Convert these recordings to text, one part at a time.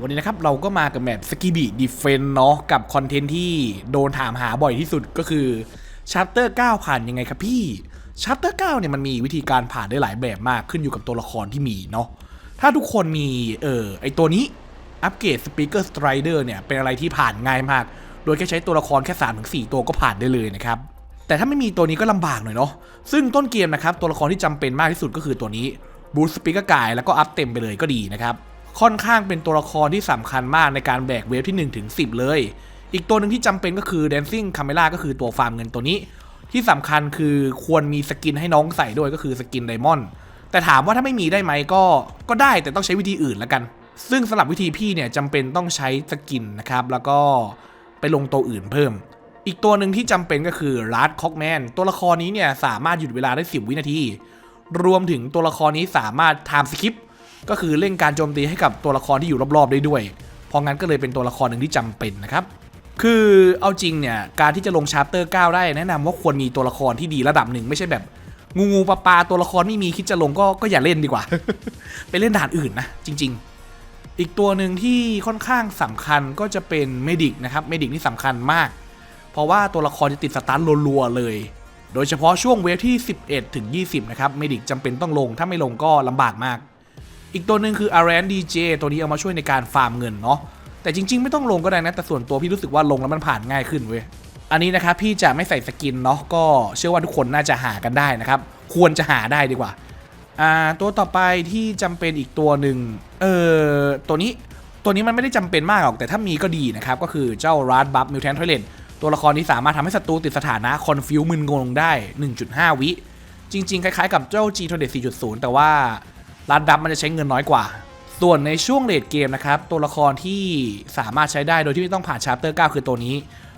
วันนี้นะครับเราก็มากับแมปสกิบิดีเฟนเนาะกับคอนเทนต์ที่โดนถามหาบ่อยที่สุดก็คือชัปเตอร์9ผ่านยังไงครับพี่ชัปเตอร์9เนี่ยมันมีวิธีการผ่านได้หลายแบบมากขึ้นอยู่กับตัวละครที่มีเนาะถ้าทุกคนมีเออไอตัวนี้อัปเกรดสปีกเกอร์สไตรเดอร์เนี่ยเป็นอะไรที่ผ่านง่ายมาก โดยแค่ใช้ตัวละครแค่3-4ตัวก็ผ่านได้เลยนะครับแต่ถ้าไม่มีตัวนี้ก็ลำบากหน่อยเนาะซึ่งต้นเกมนะครับตัวละครที่จำเป็นมากที่สุดก็คือตัวนี้บูสปิกเกายแล้วก็อัพเต็มไปเลยก็ดีนะครับ ค่อนข้างเป็นตัวละครที่สำคัญมากในการแบกเวฟที่1ถึง10 เลย อีกตัวหนึ่งที่จำเป็นก็คือ Dancing Camera ก็คือตัวฟาร์มเงินตัวนี้ ที่สำคัญคือควรมีสกินให้น้องใส่ด้วยก็คือสกินไดมอนด์แต่ถามว่าถ้าไม่มีได้ไหมก็ก็ได้แต่ต้องใช้วิธีอื่นล้วกัน ซึ่งสำหรับวิธีพี่เนี่ยจำเป็นต้องใช้สกินนะครับแล้วก็ไปลงตัวอื่นเพิ่ม อีกตัวหนึ่งที่จำเป็นก็คือรัดคอกแมนตัวละครนี้เนี่ยสามารถหยุดเวลาได้ 10 วินาที รวมถึงตัวละครนี้สามารถไทม์สคิป ก็คือเร่งการโจมตีให้กับตัวละครที่อยู่รอบๆได้ด้วย เพราะงั้นก็เลยเป็นตัวละครหนึ่งที่จำเป็นนะครับ คือเอาจริงเนี่ยการที่จะลงชาร์เตอร์ 9 ได้แนะนำว่าควรมีตัวละครที่ดีระดับหนึ่งไม่ใช่แบบงูงูปลาปลาตัวละครไม่มีคิดจะลงก็ก็อย่าเล่นดีกว่า ไปเล่นด่านอื่นนะจริง ๆ อีกตัวหนึ่งที่ค่อนข้างสำคัญก็จะเป็นเมดิกนะครับเมดิกนี่สำคัญมาก เพราะว่าตัวละครจะติดสตาร์ทรัวๆเลย โดยเฉพาะช่วงเวฟที่ 11 ถึง 20 นะครับเมดิกจำเป็นต้องลงถ้าไม่ลงก็ลำบากมาก อีกตัวหนึ่งคือ r ร d j ตัวนี้เอามาช่วยในการฟาร์มเงินเนาะแต่จริง ๆ ไม่ต้องลงก็ได้นะ แต่ส่วนตัวพี่รู้สึกว่าลงแล้วมันผ่านง่ายขึ้นเว้ยอันนี้นะครับพี่จะไม่ใส่สกินเนาะก็เชื่อว่าทุกคนน่าจะหากันได้นะครับ ควรจะหาได้ดีกว่าอ่าตัวต่อไปที่จำเป็นอีกตัวหนึ่งเออตัวนี้ตัวนี้มันไม่ได้จำเป็นมากหรอกแต่ถ้ามีก็ดีนะครับ ก็คือเจ้า r a d b u f Mutant Toilet ตัวละครนี้สามารถทำให้ศัตรูติดสถานะคอนฟิวมึนงงได้ 1.5 วิ จริง ๆ คล้ายๆ กับเจ้า G t o d e 4.0 แต่ว่า รัดดับมันจะใช้เงินน้อยกว่า ส่วนในช่วงเลดเกมนะครับ ตัวละครที่สามารถใช้ได้โดยที่ไม่ต้องผ่านชาร์เตอร์ 9 คือตัวนี้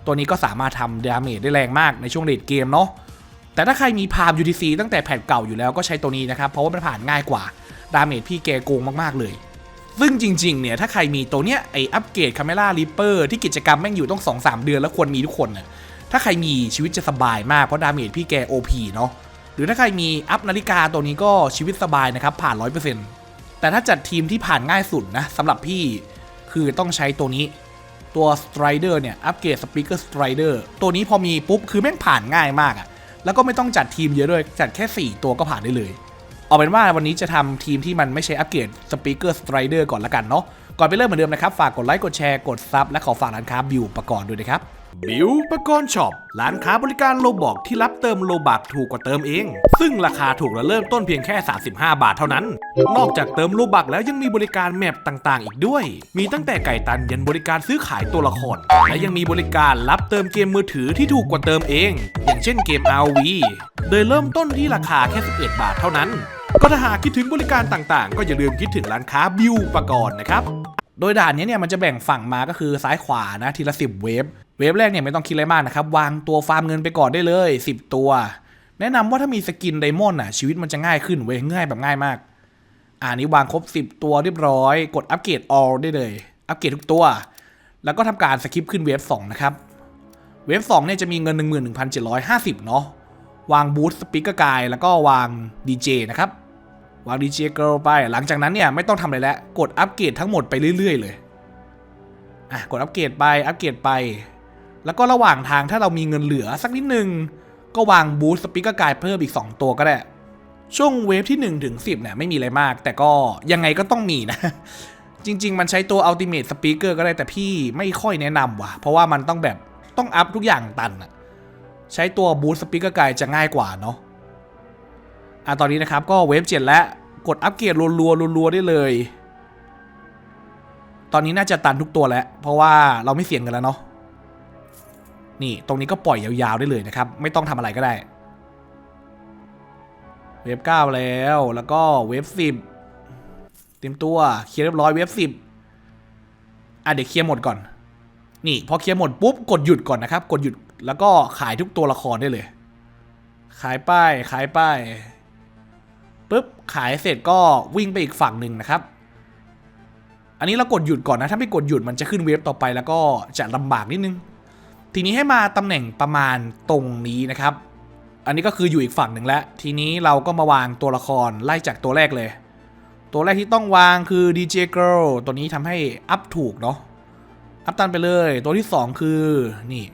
ตัวนี้ก็สามารถทำดาเมจได้แรงมากในช่วงเลดเกมเนาะแต่ถ้าใครมีพาม UTC ตั้งแต่แผ่นเก่าอยู่แล้วก็ใช้ตัวนี้นะครับ เพราะว่ามันผ่านง่ายกว่า ดาเมจพี่แกโกงมากๆเลย ซึ่งจริงๆเนี่ยถ้าใครมีตัวเนี้ยไออัปเกรดคาเมล่าริปเปอร์ที่กิจกรรมแม่งอยู่ต้อง 2-3 เดือนแล้วควรมีทุกคนน่ะถ้าใครมีชีวิตจะสบายมากเพราะดาเมจพี่แก OP เนาะ รือถ้าใครมีอัพนาฬิกาตัวนี้ก็ชีวิตสบายนะครับ ผ่าน 100%แต่ถ้าจัดทีมที่ผ่านง่ายสุดนะสำหรับพี่คือต้องใช้ตัวนี้ตัว Strider เนี่ยอัปเกรด Speaker Strider ตัวนี้พอมีปุ๊บ คือแม่งผ่านง่ายมากอะแล้วก็ไม่ต้องจัดทีมเยอะด้วย จัดแค่ 4 ตัวก็ผ่านได้เลย เอาเป็นว่าวันนี้จะทำทีมที่มันไม่ใช่อัปเกรด Speaker Strider ก่อนละกันเนาะก่อนไปเริ่มเหมือนเดิมนะครับ ฝากกดไลค์กดแชร์กดซับและขอฝากร้านค้าบิวประกอบด้วยนะครับ บิวปกรณ์ช็อปร้านค้าบริการโลบอกที่รับเติมโลบักถูกกว่าเติมเอง ซึ่งราคาถูกและเริ่มต้นเพียงแค่ 35 บาทเท่านั้น นอกจากเติมโลบักแล้วยังมีบริการแมปต่างๆ อีกด้วย มีตั้งแต่ไก่ตันยันบริการซื้อขายตัวละคร และยังมีบริการรับเติมเกมมือถือที่ถูกกว่าเติมเอง อย่างเช่นเกม RV โดยเริ่มต้นที่ราคาแค่ 11 บาทเท่านั้นก็ถ้าหากคิดถึงบริการต่างๆ ก็อย่าลืมคิดถึงร้านค้าบิวปกรณ์นะครับ โดยด่านนี้เนี่ยมันจะแบ่งฝั่งมาก็คือซ้ายขวานะทีละสิบเวฟ เวฟแรกเนี่ยไม่ต้องคิดอะไรมากนะครับ วางตัวฟาร์มเงินไปก่อนได้เลย 10 ตัว แนะนำว่าถ้ามีสกินไดมอนด์อะชีวิตมันจะง่ายขึ้นเว้ยง่ายแบบง่ายมากอ่านี้วางครบ 10 ตัวเรียบร้อย กดอัปเกรด all ได้เลย อัปเกรดทุกตัว แล้วก็ทำการสกิปขึ้นเวฟ2นะครับ เวฟ2เนี่ยจะมีเงิน 11,750 เนาะ วางบูสต์สปีกเกอร์กายแล้วก็วางดีเจนะครับ วางดีเจเกิลไป หลังจากนั้นเนี่ยไม่ต้องทำอะไรแล้ว กดอัปเกรดทั้งหมดไปเรื่อยๆ เลย อะ กดอัปเกรดไป อัปเกรดไป แล้วก็ระหว่างทางถ้าเรามีเงินเหลือสักนิดนึง ก็วางบูสต์สปีกเกอร์กายเพิ่มอีก 2 ตัวก็ได้ ช่วงเวฟที่1ถึง10เนี่ยไม่มีอะไรมาก แต่ก็ยังไงก็ต้องมีนะ จริง ๆ มันใช้ตัว Ultimate Speaker ก็ได้แต่พี่ไม่ค่อยแนะนำว่ะ เพราะว่ามันต้องแบบต้องอัพทุกอย่างตันอะใช้ตัว Boost Speaker Guide จะง่ายกว่าเนาะอะตอนนี้นะครับก็เวฟเจ็ดแล้วกดอัปเกรดรัวๆรัวๆได้เลย ตอนนี้น่าจะตันทุกตัวแล้ว เพราะว่าเราไม่เสี่ยงกันแล้วเนาะ นี่ตรงนี้ก็ปล่อยยาวๆได้เลยนะครับ ไม่ต้องทำอะไรก็ได้ เวฟเก้าแล้วแล้วก็เวฟสิบเตรียมตัวเคลียร์เรียบร้อยเวฟสิบอะเดี๋ยวเคลียร์หมดก่อน นี่พอเคลียร์หมดปุ๊บกดหยุดก่อนนะครับ กดหยุดแล้วก็ขายทุกตัวละครได้เลย ขายป้ายขายป้ายปุ๊บขายเสร็จก็วิ่งไปอีกฝั่งหนึ่งนะครับ อันนี้เรากดหยุดก่อนนะ ถ้าไม่กดหยุดมันจะขึ้นเวฟต่อไปแล้วก็จะลำบากนิดนึง ทีนี้ให้มาตำแหน่งประมาณตรงนี้นะครับ อันนี้ก็คืออยู่อีกฝั่งหนึ่งแล้ว ทีนี้เราก็มาวางตัวละครไล่จากตัวแรกเลย ตัวแรกที่ต้องวางคือ DJ Girl ตัวนี้ทำให้อัพถูกเนาะ อัพตันไปเลย ตัวที่ 2 คือนี่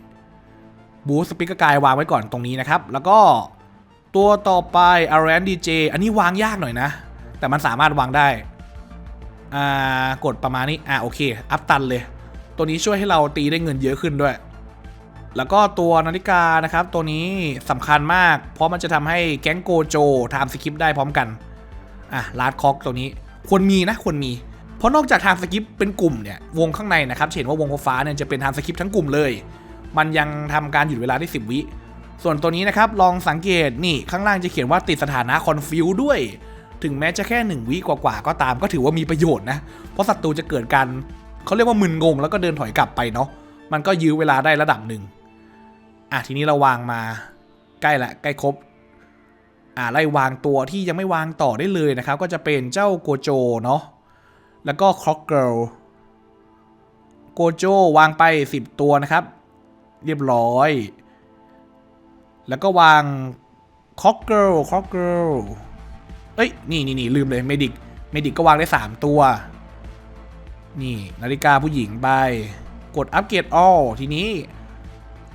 บูสปิกกายวางไว้ก่อนตรงนี้นะครับ แล้วก็ตัวต่อไป a r a n DJ อันนี้วางยากหน่อยนะ แต่มันสามารถวางได้ อ่า กดประมาณนี้ อ่าโอเค อัพตันเลย ตัวนี้ช่วยให้เราตีได้เงินเยอะขึ้นด้วย แล้วก็ตัวนาฬิกานะครับตัวนี้สำคัญมาก เพราะมันจะทำให้แก๊งโกโจทำสคริปได้พร้อมกันอะลาดคอกตัวนี้ควรมีนะควรมี เพราะนอกจากทางสคริปเป็นกลุ่มเนี่ยวงข้างในนะครับเห็นว่าวงฟ้าเนี่ยจะเป็นทางสคริปทั้งกลุ่มเลย มันยังทำการหยุดเวลาได้ 10 วิ ส่วนตัวนี้นะครับลองสังเกตนี่ข้างล่างจะเขียนว่าติดสถานะคอนฟิวด้วย ถึงแม้จะแค่ 1 วิกว่าๆก็ตามก็ถือว่ามีประโยชน์นะ เพราะศัตรูจะเกิดการเขาเรียกว่ามึนงงแล้วก็เดินถอยกลับไปเนาะมันก็ยื้อเวลาได้ระดับหนึ่ง อะทีนี้เราวางมาใกล้ละใกล้ครบอ่าไล่วางตัวที่ยังไม่วางต่อได้เลยนะครับ ก็จะเป็นเจ้าโกโจเนาะแล้วก็ค o อกเกิลโกโจวางไป 10 ตัวนะครับ เรียบร้อย แล้วก็วางค o อกเกิลค o อกเกิลเอ้ยนี่นี่นี่ลืมเลยเมดิกเมดิกก็วางได้ 3 ตัว นี่นาฬิกาผู้หญิงไป กดอัปเกรดออลทีนี้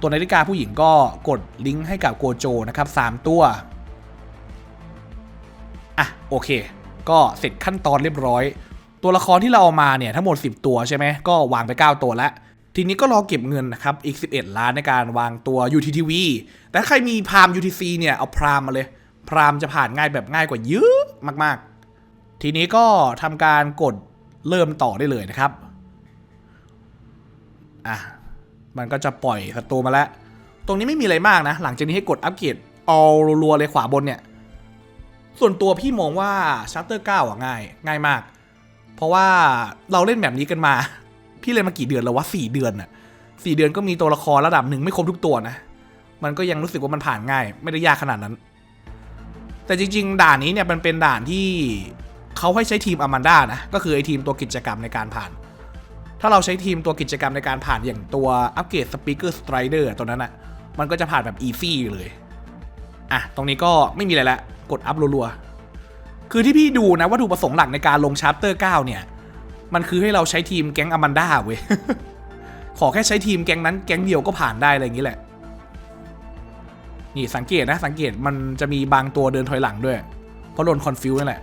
ตัวนาฬิกาผู้หญิงก็กดลิงก์ให้กับโกโจนะครับ 3 ตัว อะ โอเค ก็เสร็จขั้นตอนเรียบร้อย ตัวละครที่เราเอามาเนี่ย ทั้งหมด 10 ตัวใช่ไหม ก็วางไป 9 ตัวแล้ว ทีนี้ก็รอเก็บเงินนะครับ อีก 11 ล้านในการวางตัว UTTV แต่ใครมีพราม UTC เนี่ย เอาพรามมาเลย พรามจะผ่านง่ายแบบง่ายกว่าเยอะมาก ๆ ทีนี้ก็ทำการกดเริ่มต่อได้เลยนะครับ อะ มันก็จะปล่อยศัตรูมาแล้ว ตรงนี้ไม่มีอะไรมากนะ หลังจากนี้ให้กดอัปเกรดเอารัวๆเลยขวาบนเนี่ย ส่วนตัวพี่มองว่าชัตเตอร์9อะง่าย ง่ายมาก เพราะว่าเราเล่นแบบนี้กันมา พี่เล่นมากี่เดือนแล้ววะสี่เดือนน่ะสี่เดือนก็มีตัวละครระดับหนึ่งไม่ครบทุกตัวนะ มันก็ยังรู้สึกว่ามันผ่านง่าย ไม่ได้ยากขนาดนั้น แต่จริง ๆ ด่านนี้เนี่ยมันเป็นด่านที่เขาให้ใช้ทีมอ m มนด้านะ ก็คือไอทีมตัวกิจกรรมในการผ่าน ถ้าเราใช้ทีมตัวกิจกรรมในการผ่านอย่างตัวอัปเกรดสปีกเกอร์สไตรเดอร์ตัวนั้นอะ มันก็จะผ่านแบบอีซี่เลย อะ ตรงนี้ก็ไม่มีอะไรละ กดอัพรัวๆ คือที่พี่ดูนะวัตถุประสงค์หลักในการลงชาร์เตอร์ 9 เนี่ย มันคือให้เราใช้ทีมแก๊งอ m มนด้าเว้ย ขอแค่ใช้ทีมแก๊งนั้นแก๊งเดียวก็ผ่านได้อะไรอย่างนี้แหละ นี่สังเกตนะ สังเกตมันจะมีบางตัวเดินถอยหลังด้วย เพราะโดนคอนฟิวนั่นแหละ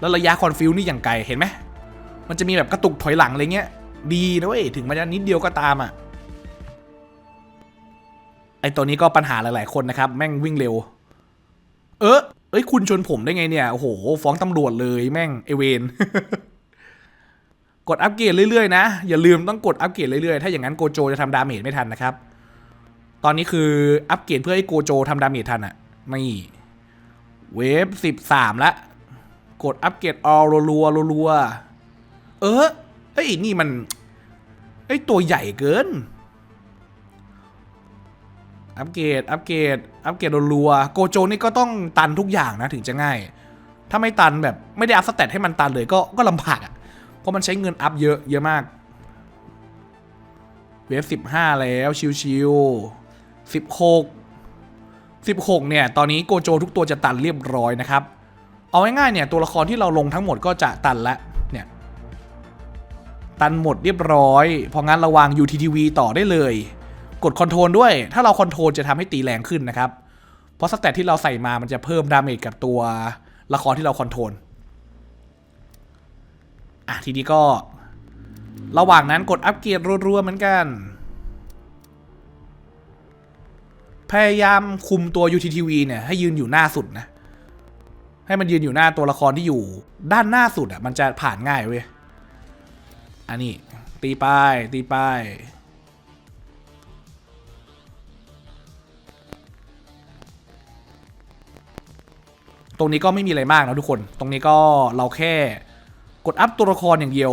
แล้วระยะคอนฟิวนี่อย่างไกลเห็นไหมมันจะมีแบบกระตุกถอยหลังอะไรเงี้ย ดีนะเว้ยถึงมันจะนิดเดียวก็ตามอะไอตัวนี้ก็ปัญหาหลาย ๆ คนนะครับ แม่งวิ่งเร็ว เออเอ้ยคุณชนผมได้ไงเนี่ย โอ้โห ฟ้องตำรวจเลยแม่งไอเวนกดอัปเกรดเรื่อย ๆ นะ อย่าลืมต้องกดอัปเกรดเรื่อย ๆ ถ้าอย่างนั้นโกโจจะทำดาเมจไม่ทันนะครับ ตอนนี้คืออัปเกรดเพื่อให้โกโจทำดาเมจทันอะนี่เวฟสิบสามละ กดอัปเกรดออลรัวรัวเออ เฮ้ยนี่มันเอ้ตัวใหญ่เกิน อัปเกรด อัปเกรด อัปเกรดรัวโกโจนี่ก็ต้องตันทุกอย่างนะถึงจะง่าย ถ้าไม่ตันแบบไม่ได้อัพสเตตให้มันตันเลยก็ก็ลำบากอะ่ะ เพราะมันใช้เงินอัพเยอะเยอะมาก เวฟสิบห้าแล้วชิวๆสิบหกสิบหกเนี่ย ตอนนี้โกโจทุกตัวจะตันเรียบร้อยนะครับ เอาง่ายๆเนี่ยตัวละครที่เราลงทั้งหมดก็จะตันละ ตันหมดเรียบร้อย เพราะงั้นระวาง UTTV ต่อได้เลย กดคอนโทรลด้วย ถ้าเราคอนโทรลจะทำให้ตีแรงขึ้นนะครับ เพราะสเตตที่เราใส่มามันจะเพิ่มดาเมจกับตัวละครที่เราคอนโทรล อะทีนี้ก็ ระหว่างนั้นกดอัปเกรดรัวๆเหมือนกัน พยายามคุมตัว UTTV เนี่ยให้ยืนอยู่หน้าสุดนะ ให้มันยืนอยู่หน้าตัวละครที่อยู่ ด้านหน้าสุดอะมันจะผ่านง่ายเว้ย อันนี้ ตีป้าย ตีป้าย ตรงนี้ก็ไม่มีอะไรมากนะทุกคน ตรงนี้ก็เราแค่กดอัพตัวละครอย่างเดียว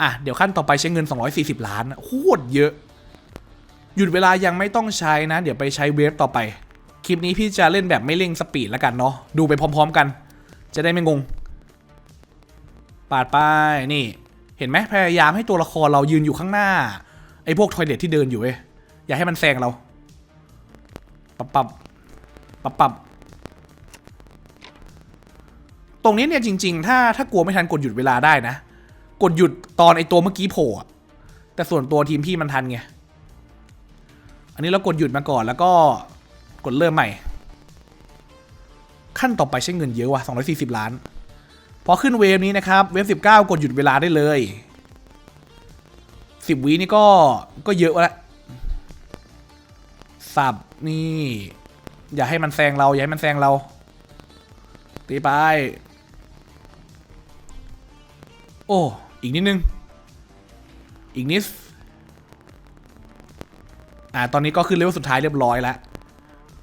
อะ เดี๋ยวขั้นต่อไปใช้เงิน 240 ล้านโคตรเยอะ หยุดเวลายังไม่ต้องใช้นะ เดี๋ยวไปใช้เวฟต่อไป คลิปนี้พี่จะเล่นแบบไม่เร่งสปีดแล้วกันเนาะ ดูไปพร้อม ๆ กัน จะได้ไม่งง ปาดไปนี่ เห็นไหมพยายามให้ตัวละครเรายืนอยู่ข้างหน้า ไอ้พวกทอยเด็ดที่เดินอยู่เว้ยอย่าให้มันแซงเราปับปับปับปับตรงนี้เนี่ยจริง ๆ ถ้าถ้ากลัวไม่ทันกดหยุดเวลาได้นะ กดหยุดตอนไอตัวเมื่อกี้โผล่แต่ส่วนตัวทีมพี่มันทันไง อันนี้เรากดหยุดมาก่อนแล้วก็กดเริ่มใหม่ ขั้นต่อไปใช้เงินเยอะว่ะ240 ล้าน อขึ้นเวฟนี้นะครับ เวฟ19 กดหยุดเวลาได้เลย 10วินี่ก็ก็เยอะแล้วสับนี่ อย่าให้มันแซงเรา อย่าให้มันแซงเรา ตีไป โอ้ อีกนิดนึง อีกนิดอ่าตอนนี้ก็ขึ้นเลเวลสุดท้ายเรียบร้อยแล้ว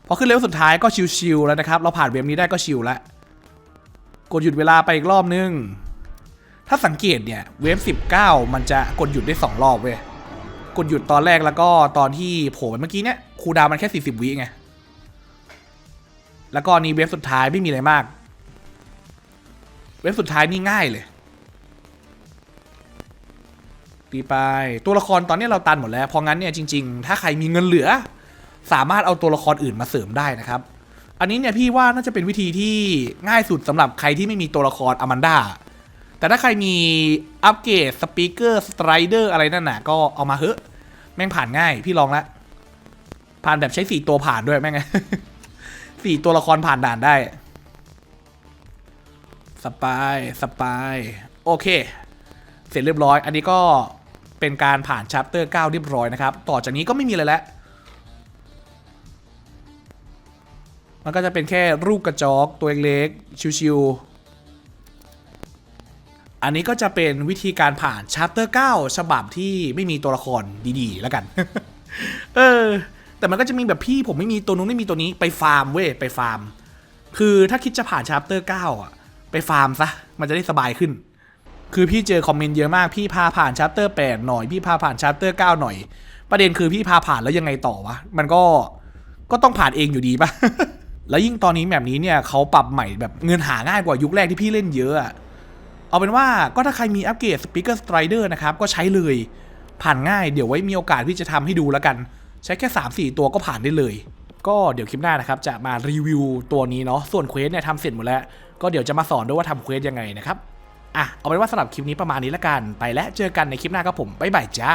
พอขึ้นเลเวลสุดท้ายก็ชิวๆแล้วนะครับ เราผ่านเวฟนี้ได้ก็ชิวแล้ว กดหยุดเวลาไปอีกรอบนึง ถ้าสังเกตเนี่ยเวฟ19 มันจะกดหยุดได้ 2 รอบเว้ย กดหยุดตอนแรกแล้วก็ตอนที่โผล่ไปเมื่อกี้เนี่ยคูดาวมันแค่ 40 วิไง แล้วก็นี่เวฟสุดท้ายไม่มีอะไรมาก เวฟสุดท้ายนี่ง่ายเลย ตีไป ตัวละครตอนนี้เราตันหมดแล้ว เพราะงั้นเนี่ยจริง ๆ ถ้าใครมีเงินเหลือ สามารถเอาตัวละครอื่นมาเสริมได้นะครับ อันนี้เนี่ยพี่ว่าน่าจะเป็นวิธีที่ง่ายสุดสำหรับใครที่ไม่มีตัวละครอแมนดาแต่ถ้าใครมีอัปเกรดสปีกเกอร์สไตรเดอร์อะไรนั่นน่ะ ก็เอามาเฮ้ะแม่งผ่านง่าย พี่ลองละผ่านแบบใช้สี่ตัวผ่านด้วยแม่งสี่ตัวละครผ่านด่านได้ สปายสปายโอเค เสร็จเรียบร้อย อันนี้ก็เป็นการผ่านชัปเตอร์9เรียบร้อยนะครับ ต่อจากนี้ก็ไม่มีอะไรแล้ว มันก็จะเป็นแค่รูปกระจอกตัวเล็กๆชิวๆ อันนี้ก็จะเป็นวิธีการผ่านชัปเตอร์ 9 ฉบับที่ไม่มีตัวละครดีๆ แล้วกัน เออ แต่มันก็จะมีแบบพี่ผมไม่มีตัวนู้นไม่มีตัวนี้ไปฟาร์มเว้ยไปฟาร์ม คือถ้าคิดจะผ่านชัปเตอร์ 9 อะ ไปฟาร์มซะ มันจะได้สบายขึ้น คือพี่เจอคอมเมนต์เยอะมากพี่พาผ่านชัปเตอร์ 8 หน่อยพี่พาผ่านชัปเตอร์ 9 หน่อย ประเด็นคือพี่พาผ่านแล้วยังไงต่อวะ มันก็ ก็ต้องผ่านเองอยู่ดีปะ แล้วยิ่งตอนนี้แบบนี้เนี่ยเขาปรับใหม่แบบเงินหาง่ายกว่ายุคแรกที่พี่เล่นเยอะเอาเป็นว่าก็ถ้าใครมีอัปเกรดสปีกเกอร์สไตรเดอร์นะครับ ก็ใช้เลย ผ่านง่ายเดี๋ยวไว้มีโอกาสที่จะทำให้ดูแล้วกัน ใช้แค่ 3-4 ตัวก็ผ่านได้เลย ก็เดี๋ยวคลิปหน้านะครับ จะมารีวิวตัวนี้เนาะส่วนเควสเนี่ยทำเสร็จหมดแล้ว ก็เดี๋ยวจะมาสอนด้วยว่าทำเควสยังไงนะครับอะเอาเป็นว่าสำหรับคลิปนี้ประมาณนี้ละกัน ไปแล้วเจอกันในคลิปหน้าครับผมบ๊ายบายจ้า